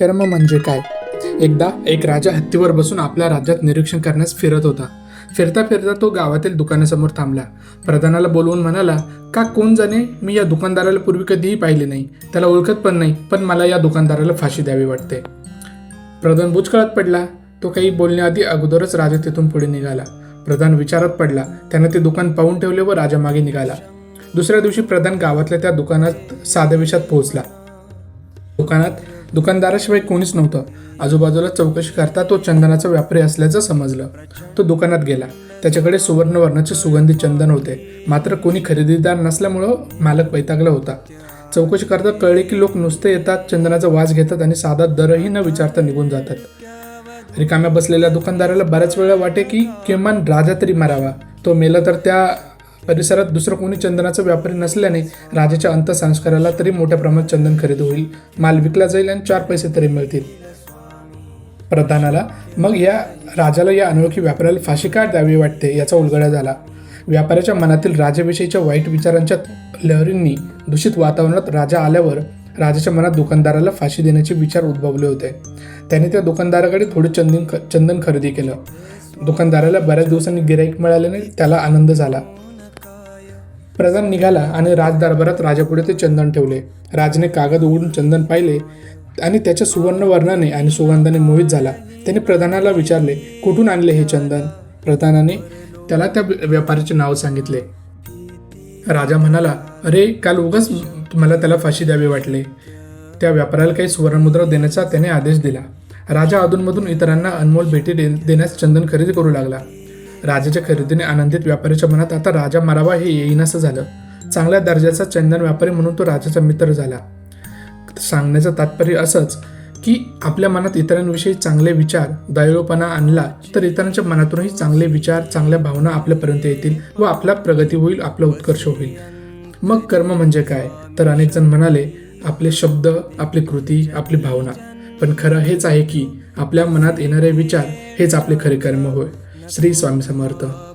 कर्म म्हणजे काय? एकदा एक राजा हत्तीवर बसून आपल्या राज्यात निरीक्षण करण्यास फिरत होता. फिरता फिरता तो गावातील दुकानासमोर थांबला. प्रधानाला बोलवून म्हणाला का कोण जाणे? मी या दुकानदाराला पूर्वी कधीही पाहिले नाही. त्याला ओळखत पण नाही पण मला या दुकानदाराला फाशी द्यावी वाटते. प्रधान बुचकळत पडला. तो काही बोलण्याआधी अगोदरच राजा तिथून पुढे निघाला. प्रधान विचारात पडला. त्यानं ते दुकान पाहून ठेवले व राजा मागे निघाला. दुसऱ्या दिवशी प्रधान गावातल्या त्या दुकानात साध्या विषयात पोहोचला. दुकानात दुकानदाराशिवाय कोणीच नव्हतं. आजूबाजूला चौकशी करता तो चंदनाचा व्यापारी असल्याचं समजलं. तो दुकानात गेला. त्याच्याकडे सुवर्णवर्णाचे सुगंधी चंदन होते. मात्र कोणी खरेदीदार नसल्यामुळं मालक वैतागला होता. चौकशी करता कळले की लोक नुसते येतात चंदनाचा वास घेतात आणि साधा दरही न विचारता निघून जातात. रिकाम्या बसलेल्या दुकानदाराला बऱ्याच वेळा वाटे की किमान राजा तरी मारावा. तो मेला तर त्या परिसरात दुसरं कोणी चंदनाचा व्यापारी नसल्याने राजाच्या अंत्यसंस्काराला तरी मोठ्या प्रमाणात चंदन खरेदी होईल. माल विकला जाईल आणि चार पैसे तरी मिळतील. प्रधानाला मग या राजाला या अनोळखी व्यापाऱ्याला फाशी का द्यावी वाटते? याचा उलगडा झाला. व्यापाऱ्याच्या मनातील राजाविषयीच्या वाईट विचारांच्या लहरींनी दूषित वातावरणात राजा आल्यावर राजाच्या मनात दुकानदाराला फाशी देण्याचे विचार उद्भवले होते. त्याने त्या दुकानदाराकडे थोडे चंदन चंदन खरेदी केलं. दुकानदाराला बऱ्याच दिवसांनी गिराईक मिळाल्याने त्याला आनंद झाला. प्रधान निघाला आणि राजदरबारात राजापुढे ते चंदन ठेवले. राजाने कागद उघडून चंदन पाहिले आणि त्याच्या सुवर्ण वर्णाने आणि सुगंधाने मोहित झाला. त्याने प्रधानाला विचारले कुठून आणले हे चंदन? प्रधानाने त्याला त्या व्यापाऱ्याचे नाव सांगितले. राजा म्हणाला अरे काल उगाच तुम्हाला त्याला फाशी द्यावी वाटले. त्या व्यापाऱ्याला काही सुवर्णमुद्रा देण्याचा त्याने आदेश दिला. राजा अधूनमधून इतरांना अनमोल भेटी दे देण्यास चंदन खरेदी करू लागला. राजाच्या खरेदीने आनंदित व्यापाऱ्याच्या मनात आता राजा मारावा हे येईनसं झालं. चांगल्या दर्जाचा चंदन व्यापारी म्हणून तो राजाचा मित्र झाला. सांगण्याचं तात्पर्य असंच की आपल्या मनात इतरांविषयी चांगले विचार दयाळूपणा आणला तर इतरांच्या मनातूनही चांगले विचार चांगल्या भावना आपल्यापर्यंत येतील व आपला प्रगती होईल आपला उत्कर्ष होईल. मग कर्म म्हणजे काय? तर अनेक जण म्हणाले आपले शब्द आपली कृती आपली भावना. पण खरं हेच आहे की आपल्या मनात येणारे विचार हेच आपले खरे कर्म होय. श्री स्वामी समर्थ.